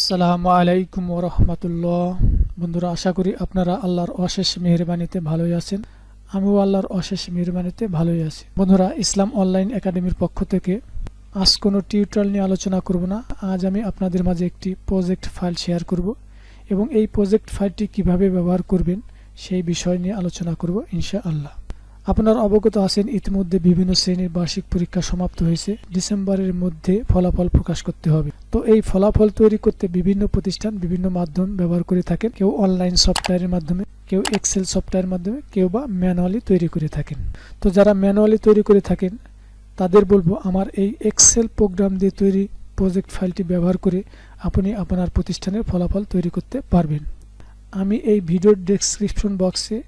আসসালামু আলাইকুম রহমতুল্লাহ। বন্ধুরা, আশা করি আপনারা আল্লাহর অশেষ মেহরবানিতে ভালোই আছেন। আমিও আল্লাহর অশেষ মেহরবানিতে ভালোই আছি। বন্ধুরা, ইসলাম অনলাইন একাডেমির পক্ষ থেকে আজ কোনো টিউটোরিয়াল নিয়ে আলোচনা করব না। আজ আমি আপনাদের মাঝে একটি প্রজেক্ট ফাইল শেয়ার করব এবং এই প্রজেক্ট ফাইলটি কীভাবে ব্যবহার করবেন সেই বিষয় নিয়ে আলোচনা করব ইনশা আল্লাহ আপনার অবগত আছেন ইতিমধ্যে বিভিন্ন শ্রেণির বার্ষিক পরীক্ষা সমাপ্ত হয়েছে। ডিসেম্বরের মধ্যে ফলাফল প্রকাশ করতে হবে। তো এই ফলাফল তৈরি করতে বিভিন্ন প্রতিষ্ঠান, বিভিন্ন মাধ্যম ব্যবহার করে থাকেন। কেউ অনলাইন সফটওয়্যারের মাধ্যমে, কেউ এক্সেল সফটওয়্যারের মাধ্যমে, কেউ বা ম্যানুয়ালি তৈরি করে থাকেন। তো যারা ম্যানুয়ালি তৈরি করে থাকেন, তাদের বলব, আমার এই এক্সেল প্রোগ্রাম দিয়ে তৈরি প্রজেক্ট ফাইলটি ব্যবহার করে আপনি আপনার প্রতিষ্ঠানের ফলাফল তৈরি করতে পারবেন। আমি এই ভিডিওর ডেসক্রিপশন বক্সে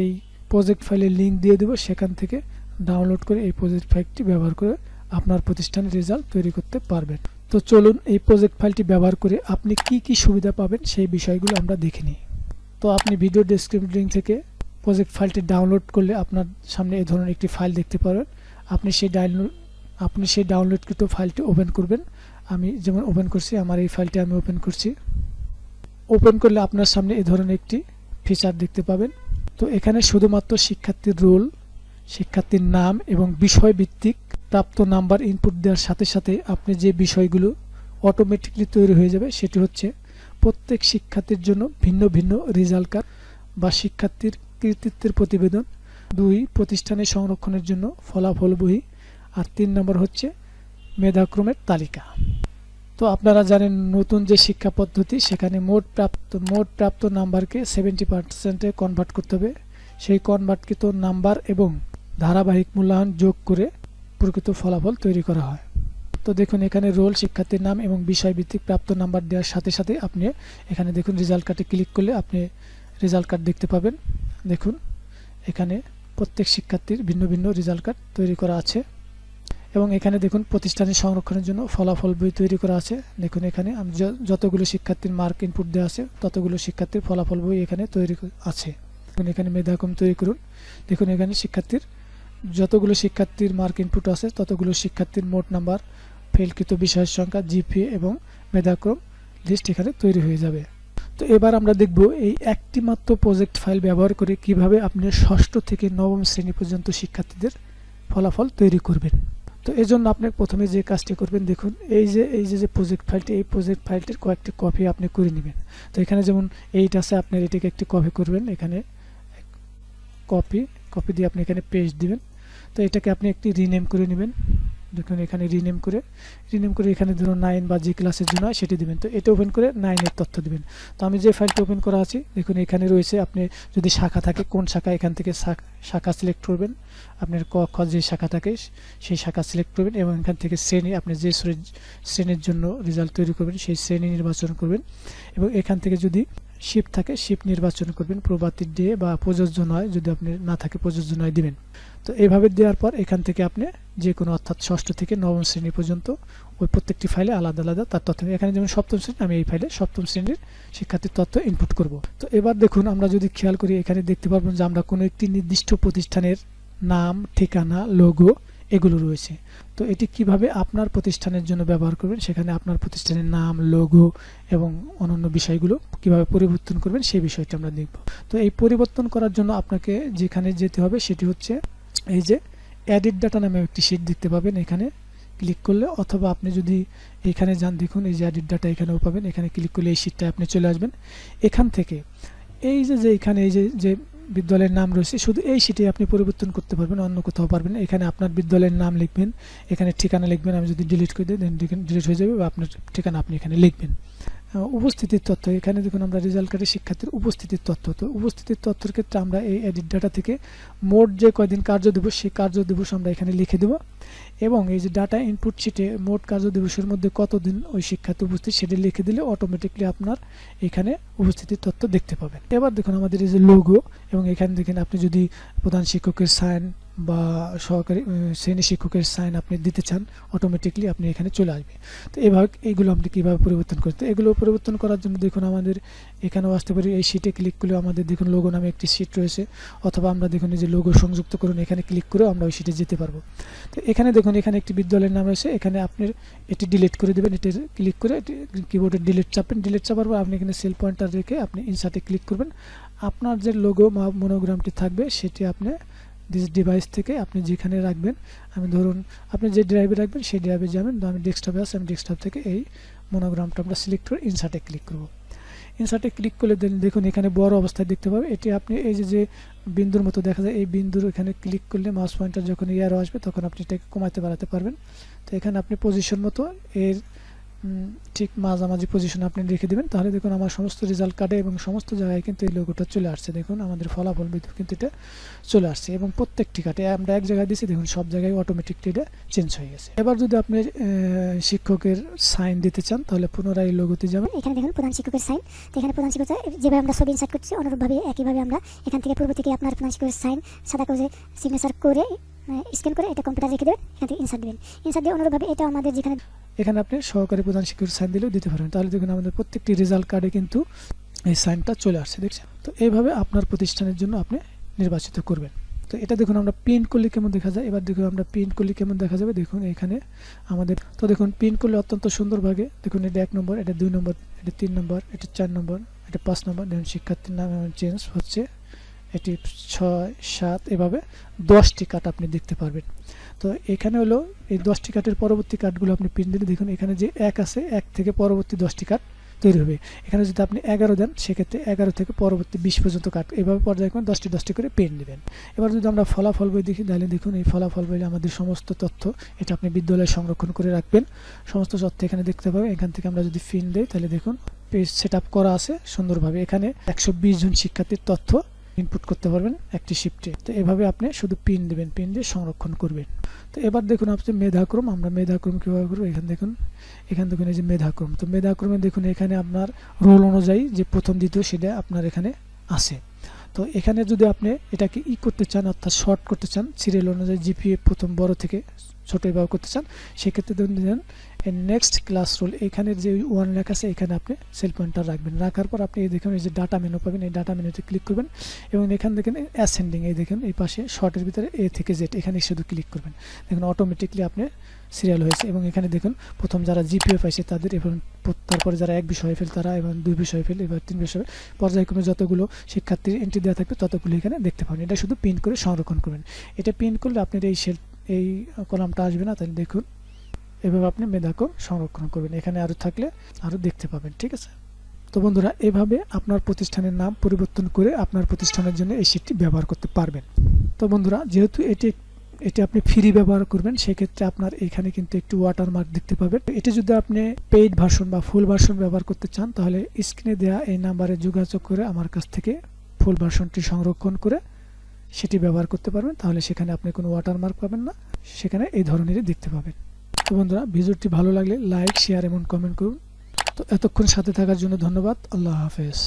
এই প্রজেক্ট ফাইলের লিঙ্ক দিয়ে দেবো, সেখান থেকে ডাউনলোড করে এই প্রজেক্ট ফাইলটি ব্যবহার করে আপনার প্রতিষ্ঠানের রেজাল্ট তৈরি করতে পারবেন। তো চলুন এই প্রজেক্ট ফাইলটি ব্যবহার করে আপনি কি কি সুবিধা পাবেন সেই বিষয়গুলো আমরা দেখে নিই। তো আপনি ভিডিও ডেসক্রিপশন থেকে প্রজেক্ট ফাইলটি ডাউনলোড করলে আপনার সামনে এই ধরনের একটি ফাইল দেখতে পাবেন আপনি সেই ডাউনলোড আপনি সেই ডাউনলোডকৃত ফাইলটি ওপেন করবেন। আমি যেমন ওপেন করছি, আমার এই ফাইলটি আমি ওপেন করছি। ওপেন করলে আপনার সামনে এই ধরনের একটি ফিচার দেখতে পাবেন। তো এখানে শুধুমাত্র শিক্ষার্থীর রোল, শিক্ষার্থীর নাম এবং বিষয় ভিত্তিক প্রাপ্ত নাম্বার ইনপুট দেওয়ার সাথে সাথে আপনি যে বিষয়গুলো অটোমেটিকলি তৈরি হয়ে যাবে সেটি হচ্ছে প্রত্যেক শিক্ষার্থীর জন্য ভিন্ন ভিন্ন রেজাল্ট কার্ড বা শিক্ষার্থীর কৃতিত্বের প্রতিবেদন, দুই প্রতিষ্ঠানের সংরক্ষণের জন্য ফলাফল বহি আর তিন নম্বর হচ্ছে মেধাক্রমের তালিকা। তো আপনারা জানেন নতুন যে শিক্ষা পদ্ধতি, সেখানে মোট প্রাপ্ত মোট প্রাপ্ত নাম্বারকে সেভেন্টি পার্সেন্টে কনভার্ট করতে হবে। সেই কনভার্টকৃত নাম্বার এবং ধারাবাহিক মূল্যায়ন যোগ করে প্রকৃত ফলাফল তৈরি করা হয়। তো দেখুন, এখানে রোল শিক্ষার্থীর নাম এবং বিষয়ভিত্তিক প্রাপ্ত নাম্বার দেওয়ার সাথে সাথে আপনি এখানে দেখুন রেজাল্ট কার্ডে ক্লিক করলে আপনি রেজাল্ট কার্ড দেখতে পাবেন। দেখুন, এখানে প্রত্যেক শিক্ষার্থীর ভিন্ন ভিন্ন রেজাল্ট কার্ড তৈরি করা আছে। এবং এখানে দেখুন প্রতিষ্ঠানের সংরক্ষণের জন্য ফলাফল বই তৈরি করা আছে। দেখুন এখানে আমি যতগুলো শিক্ষার্থীর মার্ক ইনপুট দেওয়া আছে, ততগুলো শিক্ষার্থীর ফলাফল বই এখানে তৈরি আছে। দেখুন এখানে মেধাক্রম তৈরি করুন। দেখুন এখানে শিক্ষার্থীর যতগুলো শিক্ষার্থীর মার্ক ইনপুট আছে, ততগুলো শিক্ষার্থীর মোট নাম্বার ফেলকৃত বিষয়ের সংখ্যা জিপি এবং মেধাক্রম লিস্ট এখানে তৈরি হয়ে যাবে। তো এবার আমরা দেখব এই একটি মাত্র প্রজেক্ট ফাইল ব্যবহার করে কীভাবে আপনি ষষ্ঠ থেকে নবম শ্রেণি পর্যন্ত শিক্ষার্থীদের ফলাফল তৈরি করবেন। তো এই জন্য আপনি প্রথমে যে কাজটি করবেন, দেখুন, এই যে এই যে যে প্রজেক্ট ফাইলটি এই প্রজেক্ট ফাইলটির কয়েকটি কপি আপনি করে নেবেন। তো এখানে যেমন এইট আছে আপনার এটিকে একটি কপি করবেন, এখানে কপি কপি দিয়ে আপনি এখানে পেস্ট দিবেন। তো এটাকে আপনি একটি রিনেম করে নেবেন। দেখুন, এখানে রিনেম করে রিনেম করে এখানে ধরুন নাইন বা যে ক্লাসের জন্য হয় সেটি দিবেন। তো এটা ওপেন করে নাইনের তথ্য দিবেন। তো আমি যে ফাইলটি ওপেন করা আছে, দেখুন, এখানে রয়েছে আপনি যদি শাখা থাকে, কোন শাখা এখান থেকে শাখ- শাখা সিলেক্ট করবেন, আপনার ক, খ যে শাখা থাকে, সেই শাখা সিলেক্ট করবেন এবং এখান থেকে শ্রেণি, আপনি যে শ্রেণির জন্য রেজাল্ট তৈরি করবেন, সেই শ্রেণি নির্বাচন করবেন। এবং এখান থেকে যদি শিফট থাকে শিপ নির্বাচন করবেন প্রবাতির দিয়ে বা প্রযোজ্য নয়, যদি আপনি না থাকে প্রযোজ্য নয় দিবেন। তো এইভাবে দেওয়ার পর এখান থেকে আপনি যে কোনো অর্থাৎ ষষ্ঠ থেকে নবম শ্রেণি পর্যন্ত ওই প্রত্যেকটি ফাইলে আলাদা আলাদা তার তথ্য। এখানে যেমন সপ্তম শ্রেণি, আমি এই ফাইলে সপ্তম শ্রেণির শিক্ষার্থীর তথ্য ইনপুট করব। তো এবার দেখুন, আমরা যদি খেয়াল করি, এখানে দেখতে পারবেন যে আমরা কোনো একটি নির্দিষ্ট প্রতিষ্ঠানের নাম, ঠিকানা লোগো এগুলো রয়েছে। তো এটি কীভাবে আপনার প্রতিষ্ঠানের জন্য ব্যবহার করবেন, সেখানে আপনার প্রতিষ্ঠানের নাম লোগো এবং অন্যান্য বিষয়গুলো কীভাবে পরিবর্তন করবেন, সেই বিষয়টি আমরা দেখব। তো এই পরিবর্তন করার জন্য আপনাকে যেখানে যেতে হবে সেটি হচ্ছে এই যে অ্যাডিট ডাটা নামে একটি শিট দেখতে পাবেন এখানে। ক্লিক করলে অথবা আপনি যদি এখানে যান, দেখুন এই যে অ্যাডিট ডাটা এখানেও পাবেন। এখানে ক্লিক করলে এই শিটটায় আপনি চলে আসবেন। এখান থেকে এই যে যে এখানে এই যে যে বিদ্যালয়ের নাম রয়েছে, শুধু এই সিটে আপনি পরিবর্তন করতে পারবেন, অন্য কোথাও পারবেন এখানে আপনার বিদ্যালয়ের নাম লিখবেন, এখানে ঠিকানা লিখবেন, আমি যদি ডিলিট করে দিই দেন ডিলিট হয়ে যাবে বা আপনার ঠিকানা আপনি এখানে লিখবেন। উপস্থিতির তথ্য এখানে দেখুন আমরা রেজাল্ট কার্ডে শিক্ষার্থীর উপস্থিতির তথ্য তো উপস্থিতির তথ্যের ক্ষেত্রে আমরা এই এডিট ডাটা থেকে মোট যে কয়দিন কার্য দিবস সেই কার্য দিবস আমরা এখানে লিখে দেব। এবং এই যে ডাটা ইনপুট শিটে মোট কার্য দিবসের মধ্যে কতদিন ওই শিক্ষার্থী উপস্থিত সেটি লিখে দিলে অটোমেটিকলি আপনার এখানে উপস্থিতির তথ্য দেখতে পাবেন। এবার দেখুন আমাদের এই যে লোগো এবং এখানে দেখেন আপনি যদি প্রধান শিক্ষকের সাইন বা সহকারী শ্রেণি শিক্ষকের সাইন আপনি দিতে চান অটোমেটিকলি আপনি এখানে চলে আসবে তো এভাবে এইগুলো আপনি কীভাবে পরিবর্তন করতে এগুলো পরিবর্তন করার জন্য দেখুন আমাদের এখানেও আসতে পারি, এই শিটে ক্লিক করলে আমাদের দেখুন লোগো নামে একটি শিট রয়েছে, অথবা আমরা দেখুন যে লোগো সংযুক্ত করুন, এখানে ক্লিক করেও আমরা ওই শিটে যেতে পারব। তো এখানে দেখুন এখানে একটি বিদ্যালয়ের নাম রয়েছে, এখানে আপনি এটি ডিলিট করে দেবেন, এটি ক্লিক করে এটি কিবোর্ডে ডিলিট চাপেন ডিলিট চাপার পর আপনি এখানে সেল পয়েন্টার রেখে আপনি ইনসার্টে ক্লিক করবেন। আপনার যে লোগো বা মনোগ্রামটি থাকবে, সেটি আপনি দিস ডিভাইস থেকে আপনি যেখানে রাখবেন, আমি ধরুন আপনি যে ড্রাইভে রাখবেন, সেই ড্রাইভে যাবেন, তো আমি ডেস্কটপে আসি আমি ডেস্কটপ থেকে এই মনোগ্রামটা আমরা সিলেক্ট করে ইনসার্টে ক্লিক করব। ইনসার্টে ক্লিক করলে দেখুন এখানে বড় অবস্থায় দেখতে পাবে, এটি আপনি এই যে যে বিন্দুর মতো দেখা যায়, এই বিন্দুর এখানে ক্লিক করলে মাউস পয়েন্টার যখন ইয়ারও আসবে, তখন আপনি এটাকে কমাতে বাড়াতে পারবেন। তো এখানে আপনি পজিশন মতো এর ঠিক মাঝামাঝি পজিশন আপনি রেখে দেবেন। তাহলে দেখুন আমার সমস্ত রেজাল্ট কার্ডে এবং সমস্ত জায়গায় কিন্তু এই লোগোটা চলে আসছে। দেখুন, আমাদের ফলাফল ভিতর কিন্তু এটা চলে আসছে এবং প্রত্যেকটি কার্ডে আমরা এক জায়গায় দিচ্ছি দেখুন সব জায়গায় অটোমেটিকলি এটা চেঞ্জ হয়ে গেছে। এবার যদি আপনি শিক্ষকের সাইন দিতে চান, তাহলে পুনরায় লোগোতে যাবেন। এখানে দেখুন প্রধান শিক্ষকের সাইন এখানে প্রধান শিক্ষক যেভাবে আমরা ছবি ইনসার্ট করছি, অনুরূপভাবে, একইভাবে আমরা এখান থেকে পূর্ব থেকে আপনার প্রধান শিক্ষকের সাইন সাদা কাগজে সিগনেচার করে স্ক্যান করে, এটা কম্পিউটার রেখে দেবেন, এখান থেকে ইনসার্ট দেবেন। ইনসার্ট দিয়ে অনুরূপভাবে এটা আমাদের যেখানে এখানে আপনি সহকারী প্রধান শিক্ষক সাইন দিলেও দিতে পারবেন তাহলে দেখুন আমাদের প্রত্যেকটি রেজাল্ট কার্ডে কিন্তু এই সাইনটা চলে আসছে, দেখছেন? তো এইভাবে আপনার প্রতিষ্ঠানের জন্য আপনি নির্বাচিত করবেন। তো এটা দেখুন আমরা প্রিন্ট করলে কেমন দেখা যায়? এবার দেখুন আমরা প্রিন্ট করলে কেমন দেখা যাবে? দেখুন এখানে আমাদের, তো দেখুন প্রিন্ট করলে অত্যন্ত সুন্দরভাবে দেখুন এটা এক নম্বর, এটা দুই নম্বর, এটা তিন নম্বর, এটা চার নম্বর, এটা পাঁচ নম্বর। দেখুন শিক্ষার্থীর নাম চেঞ্জ হচ্ছে। এটি ছয়, সাত, এভাবে দশটি কাট আপনি দেখতে পারবেন। তো এখানে হলো এই দশটি কাটের পরবর্তী কার্ডগুলো আপনি প্রিন্ট দিলে দেখুন এখানে যে এক আছে, এক থেকে পরবর্তী দশটি কার্ড তৈরি হবে। এখানে যদি আপনি এগারো দেন, সেক্ষেত্রে এগারো থেকে পরবর্তী বিশ পর্যন্ত কাট। এভাবে পর্যায়ক্রমে দশটি দশটি করে পেন দেবেন এবার যদি আমরা ফলাফল বই দেখি, তাহলে দেখুন এই ফলাফল বইলে আমাদের সমস্ত তথ্য, এটা আপনি বিদ্যালয়ে সংরক্ষণ করে রাখবেন। সমস্ত তথ্য এখানে দেখতে পাবেন। এখান থেকে আমরা যদি পিন দিই, তাহলে দেখুন পেজ সেট করা আছে সুন্দরভাবে। এখানে একশো বিশ জন শিক্ষার্থীর তথ্য ইনপুট করতে পারবেন একটি শিফটে তো এভাবে আপনি শুধু পিন দেবেন পিন দিয়ে সংরক্ষণ করবেন। তো এবার দেখুন আপনি মেধাক্রম, আমরা মেধাক্রম কীভাবে করব? এখানে দেখুন এখানে দেখুন এই যে মেধাক্রম। তো মেধাক্রমে দেখুন এখানে আপনার রোল অনুযায়ী যে প্রথম, দ্বিতীয় সেটা আপনার এখানে আছে তো এখানে যদি আপনি এটাকে ই করতে চান, অর্থাৎ শর্ট করতে চান সিরিয়াল অনুযায়ী জিপিএ প্রথম, বড় থেকে ছোটো এভাবে করতে চান, সেক্ষেত্রে দেখুন দেন নেক্সট ক্লাস রোল এখানে যে ওয়ান লেখা আছে, এখানে আপনি সেল পয়েন্টার রাখবেন। রাখার পর আপনি এই দেখুন, এই যে ডাটা মেনু পাবেন, এই ডাটা মেনুতে ক্লিক করবেন এবং এখান দেখেন অ্যাসেন্ডিং এই দেখেন, এই পাশে শর্টের ভিতরে এ থেকে জেড এখানে শুধু ক্লিক করবেন। দেখুন অটোমেটিকলি আপনি সিরিয়াল হয়েছে এবং এখানে দেখুন, প্রথম যারা জিপিএ পাইছে তাদের এবং তারপরে যারা এক বিষয় ফেল তারা এবং দুই বিষয় ফেল এবার তিন বিষয় পর্যায়ক্রমে যতগুলো শিক্ষার্থীর এন্ট্রি দেওয়া থাকবে, ততগুলো এখানে দেখতে পাবেন। এটা শুধু প্রিন্ট করে সংরক্ষণ করবেন। এটা প্রিন্ট করলে আপনার এই সেল এই কলামটা আসবে না, তাহলে দেখুন এভাবে আপনি মেধাক্রম সংরক্ষণ করবেন। এখানে আরও থাকলে আরও দেখতে পাবেন, ঠিক আছে? তো বন্ধুরা, এভাবে আপনার প্রতিষ্ঠানের নাম পরিবর্তন করে আপনার প্রতিষ্ঠানের জন্য এই শীটটি ব্যবহার করতে পারবেন। তো বন্ধুরা, যেহেতু এটি এটি আপনি ফ্রি ব্যবহার করবেন, সেক্ষেত্রে আপনার এখানে কিন্তু একটু ওয়াটারমার্ক দেখতে পাবেন। এটি যদি আপনি পেইড ভার্সন বা ফুল ভার্সন ব্যবহার করতে চান, তাহলে স্ক্রিনে দেওয়া এই নাম্বারে যোগাযোগ করে আমার কাছ থেকে ফুল ভার্সনটি সংরক্ষণ করে সেটি ব্যবহার করতে পারবেন। তাহলে সেখানে আপনি কোনো ওয়াটারমার্ক পাবেন না। সেখানে এই ধরনেরই দেখতে পাবেন। তো বন্ধুরা, ভিডিওটি ভালো লাগলে লাইক শেয়ার এবং কমেন্ট করুন। তো এতক্ষণ সাথে থাকার জন্য ধন্যবাদ। আল্লাহ হাফেজ।